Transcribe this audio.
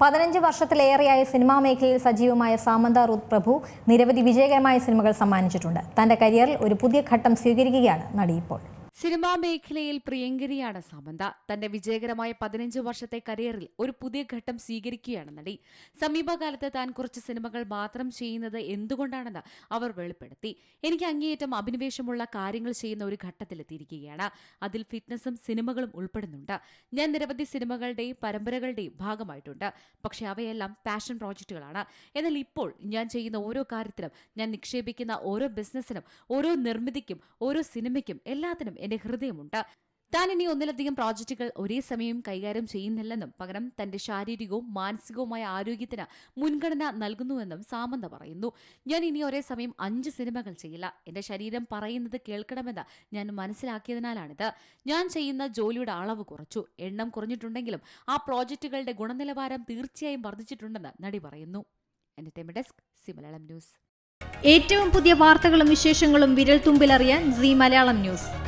പതിനഞ്ച് വർഷത്തിലേറെയായി സിനിമാ മേഖലയിൽ സജീവമായ സാമന്ത റൂത്ത് പ്രഭു നിരവധി വിജയകരമായ സിനിമകൾ സമ്മാനിച്ചിട്ടുണ്ട്. തന്റെ കരിയറിൽ ഒരു പുതിയ ഘട്ടം സ്വീകരിക്കുകയാണ് നടി ഇപ്പോൾ. സിനിമാ മേഖലയിൽ പ്രിയങ്കരിയാണ് സാമന്ത. തന്റെ വിജയകരമായ പതിനഞ്ച് വർഷത്തെ കരിയറിൽ ഒരു പുതിയ ഘട്ടം സ്വീകരിക്കുകയാണ് നടി. സമീപകാലത്ത് താൻ കുറച്ച് സിനിമകൾ മാത്രം ചെയ്യുന്നത് എന്തുകൊണ്ടാണെന്ന് അവർ വെളിപ്പെടുത്തി. എനിക്ക് അങ്ങേയറ്റം അഭിനിവേശമുള്ള കാര്യങ്ങൾ ചെയ്യുന്ന ഒരു ഘട്ടത്തിലെത്തിയിരിക്കുകയാണ്. അതിൽ ഫിറ്റ്നസും സിനിമകളും ഉൾപ്പെടുന്നുണ്ട്. ഞാൻ നിരവധി സിനിമകളുടെയും പരമ്പരകളുടെയും ഭാഗമായിട്ടുണ്ട്. പക്ഷെ അവയെല്ലാം പാഷൻ പ്രോജക്റ്റുകളാണ്. എന്നാൽ ഇപ്പോൾ ഞാൻ ചെയ്യുന്ന ഓരോ കാര്യത്തിലും ഞാൻ നിക്ഷേപിക്കുന്ന ഓരോ ബിസിനസ്സിനും ഓരോ നിർമ്മിതിക്കും ഓരോ സിനിമയ്ക്കും എല്ലാത്തിനും എന്റെ ഹൃദയമുണ്ട്. താൻ ഇനി ഒന്നിലധികം പ്രോജക്റ്റുകൾ ഒരേ സമയം കൈകാര്യം ചെയ്യുന്നില്ലെന്നും പകരം തന്റെ ശാരീരികവും മാനസികവുമായ ആരോഗ്യത്തിന് മുൻഗണന നൽകുന്നുവെന്നും സാമന്ത പറയുന്നു. ഞാൻ ഇനി ഒരേ സമയം അഞ്ച് സിനിമകൾ ചെയ്യില്ല. എന്റെ ശരീരം പറയുന്നത് കേൾക്കണമെന്ന് ഞാൻ മനസ്സിലാക്കിയതിനാലാണിത്. ഞാൻ ചെയ്യുന്ന ജോലിയുടെ അളവ് കുറച്ചു. എണ്ണം കുറഞ്ഞിട്ടുണ്ടെങ്കിലും ആ പ്രോജക്റ്റുകളുടെ ഗുണനിലവാരം തീർച്ചയായും വർദ്ധിച്ചിട്ടുണ്ടെന്ന് നടി പറയുന്നു. Entertainment desk news. ഏറ്റവും പുതിയ വാർത്തകളും വിശേഷങ്ങളും വിരൽ തുമ്പിലറിയാൻ സി മലയാളം ന്യൂസ്.